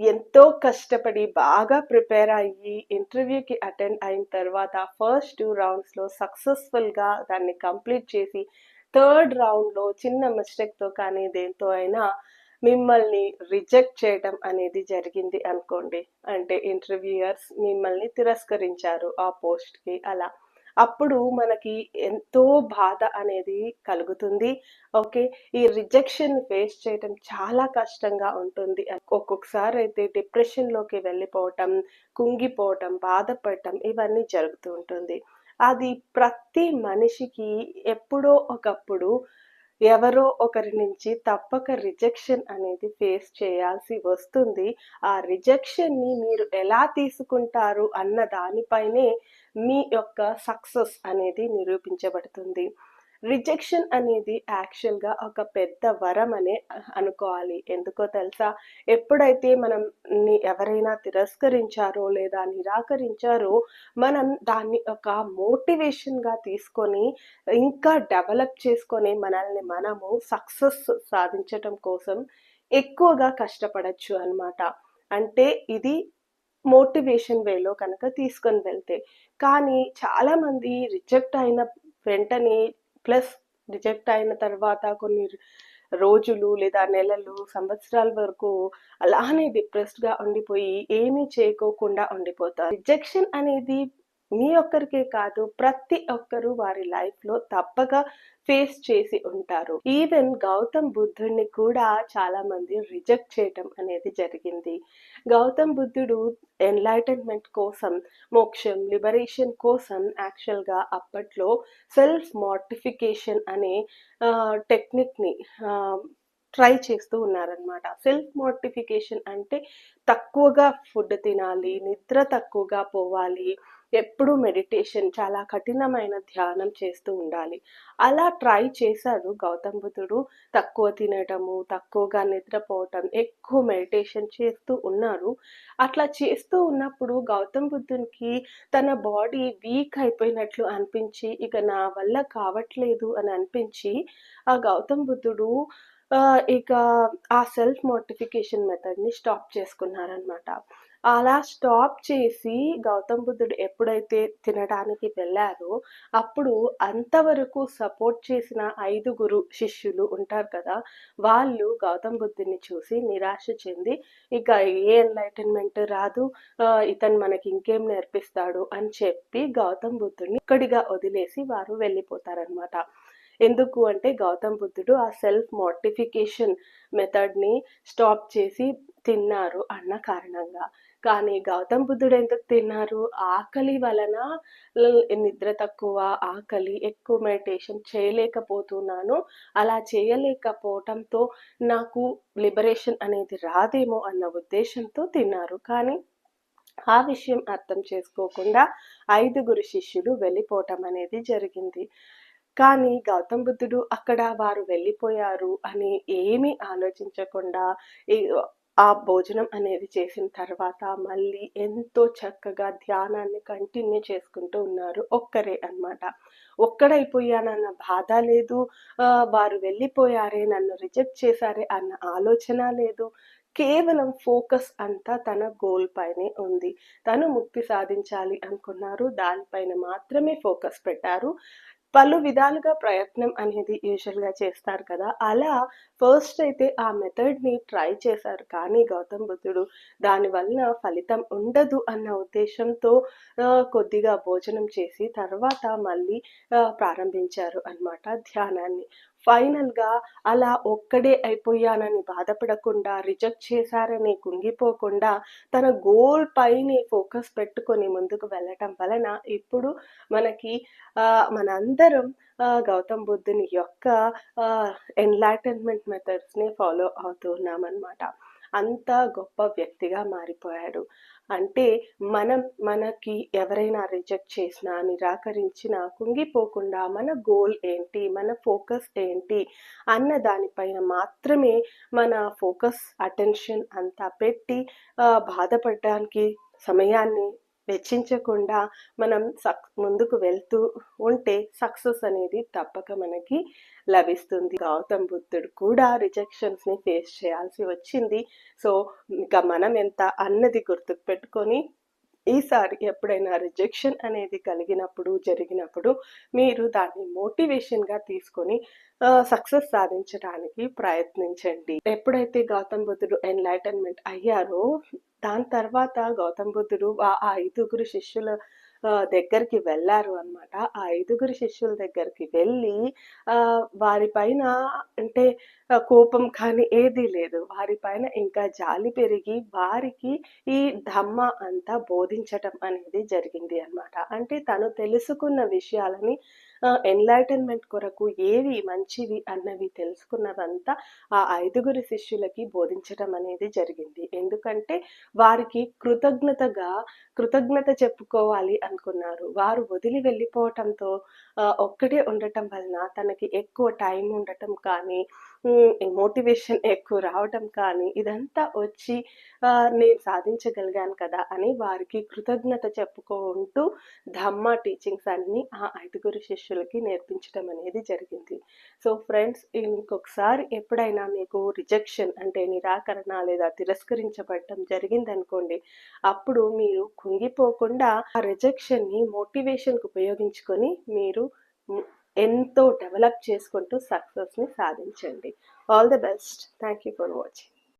ఎంతో కష్టపడి బాగా ప్రిపేర్ అయ్యి ఇంటర్వ్యూకి అటెండ్ అయిన తర్వాత ఫస్ట్ టూ రౌండ్స్లో సక్సెస్ఫుల్గా దాన్ని కంప్లీట్ చేసి థర్డ్ రౌండ్లో చిన్న మిస్టేక్తో కానీ దేంతో అయినా మిమ్మల్ని రిజెక్ట్ చేయడం అనేది జరిగింది అనుకోండి. అంటే ఇంటర్వ్యూయర్స్ మిమ్మల్ని తిరస్కరించారు ఆ పోస్ట్కి అలా. అప్పుడు మనకి ఎంతో బాధ అనేది కలుగుతుంది. ఓకే ఈ రిజెక్షన్ ఫేస్ చేయటం చాలా కష్టంగా ఉంటుంది. ఒక్కొక్కసారి అయితే డిప్రెషన్లోకి వెళ్ళిపోవటం కుంగిపోవటం బాధపడటం ఇవన్నీ జరుగుతూ ఉంటుంది. అది ప్రతి మనిషికి ఎప్పుడో ఒకప్పుడు ఎవరో ఒకరి నుంచి తప్పక రిజెక్షన్ అనేది ఫేస్ చేయాల్సి వస్తుంది. ఆ రిజెక్షన్ని మీరు ఎలా తీసుకుంటారు అన్న దానిపైనే మీ యొక్క సక్సెస్ అనేది నిరూపించబడుతుంది. రిజెక్షన్ అనేది యాక్చువల్గా ఒక పెద్ద వరం అనే అనుకోవాలి. ఎందుకో తెలుసా? ఎప్పుడైతే మనం ఎవరైనా తిరస్కరించారో లేదా నిరాకరించారో మనం దాన్ని ఒక మోటివేషన్గా తీసుకొని ఇంకా డెవలప్ చేసుకొని మనల్ని మనము సక్సెస్ సాధించటం కోసం ఎక్కువగా కష్టపడచ్చు అన్నమాట. అంటే ఇది మోటివేషన్ వేలో కనుక తీసుకొని వెళ్తే. కానీ చాలామంది రిజెక్ట్ అయిన వెంటనే ప్లస్ రిజెక్ట్ అయిన తర్వాత కొన్ని రోజులు లేదా నెలలు సంవత్సరాల వరకు అలానే డిప్రెస్డ్గా ఉండిపోయి ఏమీ చేయకోకుండా ఉండిపోతారు. రిజెక్షన్ అనేది మీ ఒక్కరికే కాదు ప్రతి ఒక్కరూ వారి లైఫ్లో తప్పక ఫేస్ చేసి ఉంటారు. ఈవెన్ గౌతమ్ బుద్ధుడిని కూడా చాలా మంది రిజెక్ట్ చేయటం అనేది జరిగింది. గౌతమ్ బుద్ధుడు ఎన్లైటన్మెంట్ కోసం మోక్షం లిబరేషన్ కోసం యాక్చువల్గా అప్పట్లో సెల్ఫ్ మోటిఫికేషన్ అనే టెక్నిక్ని ట్రై చేస్తూ ఉన్నారనమాట సెల్ఫ్ మోటిఫికేషన్ అంటే తక్కువగా ఫుడ్ తినాలి నిద్ర తక్కువగా పోవాలి ఎప్పుడు మెడిటేషన్ చాలా కఠినమైన ధ్యానం చేస్తూ ఉండాలి. అలా ట్రై చేశాడు గౌతమ్ బుద్ధుడు. తక్కువ తినటము తక్కువగా నిద్రపోవటం ఎక్కువ మెడిటేషన్ చేస్తూ ఉన్నారు. అట్లా చేస్తూ ఉన్నప్పుడు గౌతమ్ బుద్ధునికి తన బాడీ వీక్ అయిపోయినట్లు అనిపించి ఇక నా వల్ల కావట్లేదు అని అనిపించి ఆ గౌతమ్ బుద్ధుడు ఇక ఆ సెల్ఫ్ మోటిఫికేషన్ మెథడ్ని స్టాప్ చేసుకున్నారనమాట అలా స్టాప్ చేసి గౌతమ్ బుద్ధుడు ఎప్పుడైతే తినడానికి వెళ్ళారో అప్పుడు అంతవరకు సపోర్ట్ చేసిన ఐదుగురు శిష్యులు ఉంటారు కదా వాళ్ళు గౌతమ్ బుద్ధుడిని చూసి నిరాశ చెంది ఇక ఏ ఎన్లైటన్మెంట్ రాదు ఇతను మనకి ఇంకేం నేర్పిస్తాడు అని చెప్పి గౌతమ్ బుద్ధుడిని ఇక్కడిగా వదిలేసి వారు వెళ్ళిపోతారనమాట ఎందుకు అంటే గౌతమ్ బుద్ధుడు ఆ సెల్ఫ్ మోటిఫికేషన్ మెథడ్ని స్టాప్ చేసి తిన్నారు అన్న కారణంగా. కానీ గౌతమ్ బుద్ధుడు ఎందుకు తిన్నారు? ఆకలి వలన నిద్ర తక్కువ ఆకలి ఎక్కువ మెడిటేషన్ చేయలేకపోతున్నాను. అలా చేయలేకపోవటంతో నాకు లిబరేషన్ అనేది రాదేమో అన్న ఉద్దేశంతో తిన్నారు. కానీ ఆ విషయం అర్థం చేసుకోకుండా ఐదుగురు శిష్యులు వెళ్ళిపోవటం అనేది జరిగింది. కానీ గౌతమ్ బుద్ధుడు అక్కడ వారు వెళ్ళిపోయారు అని ఏమీ ఆలోచించకుండా ఆ భోజనం అనేది చేసిన తర్వాత మళ్ళీ ఎంతో చక్కగా ధ్యానాన్ని కంటిన్యూ చేసుకుంటూ ఉన్నారు ఒక్కరే అనమాట ఒక్కడైపోయానన్న బాధ లేదు వారు వెళ్ళిపోయారే నన్ను రిజెక్ట్ చేశారే అన్న ఆలోచన లేదు. కేవలం ఫోకస్ అంతా తన గోల్ పైనే ఉంది. తను ముక్తి సాధించాలి అనుకున్నారు దానిపైన మాత్రమే ఫోకస్ పెట్టారు. పలు విధాలుగా ప్రయత్నం అనేది యూజువల్గా చేస్తారు కదా. అలా ఫస్ట్ అయితే ఆ మెథడ్ని ట్రై చేశారు. కానీ గౌతమ్ బుద్ధుడు దానివల్ల ఫలితం ఉండదు అన్న ఉద్దేశంతో కొద్దిగా భోజనం చేసి తర్వాత మళ్ళీ ప్రారంభించారు అనమాట ధ్యానాన్ని. ఫైనల్గా అలా ఒక్కడే అయిపోయానని బాధపడకుండా రిజెక్ట్ చేశారని కుంగిపోకుండా తన గోల్ పైనే ఫోకస్ పెట్టుకొని ముందుకు వెళ్ళటం వలన ఇప్పుడు మనకి మనందరం గౌతమ్ బుద్ధుని యొక్క ఎన్లైటన్మెంట్ మెథడ్స్ని ఫాలో అవుతున్నాం అనమాట అంత గొప్ప వ్యక్తిగా మారిపోయాడు. అంటే మనం మనకి ఎవరైనా రిజెక్ట్ చేసినా నిరాకరించినా కుంగిపోకుండా మన గోల్ ఏంటి మన ఫోకస్ ఏంటి అన్న దానిపైన మాత్రమే మన ఫోకస్ అటెన్షన్ అంతా పెట్టి బాధపడడానికి సమయాన్ని వెచ్చించకుండా మనం సక్ ముందుకు వెళ్తూ ఉంటే సక్సెస్ అనేది తప్పక మనకి లభిస్తుంది. గౌతమ్ బుద్ధుడు కూడా రిజెక్షన్స్ని ఫేస్ చేయాల్సి వచ్చింది. సో ఇంకా మనం ఎంత అన్నది గుర్తుకు పెట్టుకొని ఈసారి ఎప్పుడైనా రిజెక్షన్ అనేది కలిగినప్పుడు జరిగినప్పుడు మీరు దాన్ని మోటివేషన్గా తీసుకొని సక్సెస్ సాధించడానికి ప్రయత్నించండి. ఎప్పుడైతే గౌతమ్ బుద్ధుడు ఎన్లైటన్మెంట్ అయ్యారో దాని తర్వాత గౌతమ్ బుద్ధుడు ఆ ఐదుగురు శిష్యుల దగ్గరికి వెళ్ళారు అన్నమాట. ఆ ఐదుగురు శిష్యుల దగ్గరికి వెళ్ళి ఆ, వారిపైన అంటే కోపం కానీ ఏదీ లేదు. వారిపైన ఇంకా జాలి పెరిగి వారికి ఈ ధమ్మ అంతా బోధించటం అనేది జరిగింది అన్నమాట. అంటే తను తెలుసుకున్న విషయాలని ఎన్లైటన్మెంట్ కొరకు ఏవి మంచివి అన్నవి తెలుసుకున్నదంతా ఆ ఐదుగురు శిష్యులకి బోధించటం అనేది జరిగింది. ఎందుకంటే వారికి కృతజ్ఞతగా కృతజ్ఞత చెప్పుకోవాలి అనుకున్నారు. వారు వదిలి వెళ్ళిపోవటంతో ఒక్కడే ఉండటం వలన తనకి ఎక్కువ టైం ఉండటం కానీ మోటివేషన్ ఎక్కువ రావటం కానీ ఇదంతా వచ్చి నేను సాధించగలిగాను కదా అని వారికి కృతజ్ఞత చెప్పుకుంటూ ధమ్మ టీచింగ్స్ అన్నీ ఆ ఐదుగురు మనుషులకి నేర్పించడం అనేది జరిగింది. సో ఫ్రెండ్స్ ఇంకొకసారి ఎప్పుడైనా మీకు రిజెక్షన్ అంటే నిరాకరణ లేదా తిరస్కరించబడటం జరిగిందనుకోండి అప్పుడు మీరు కుంగిపోకుండా ఆ రిజెక్షన్ని మోటివేషన్కి ఉపయోగించుకొని మీరు ఎంతో డెవలప్ చేసుకుంటూ సక్సెస్ని సాధించండి. All the best. Thank you for watching.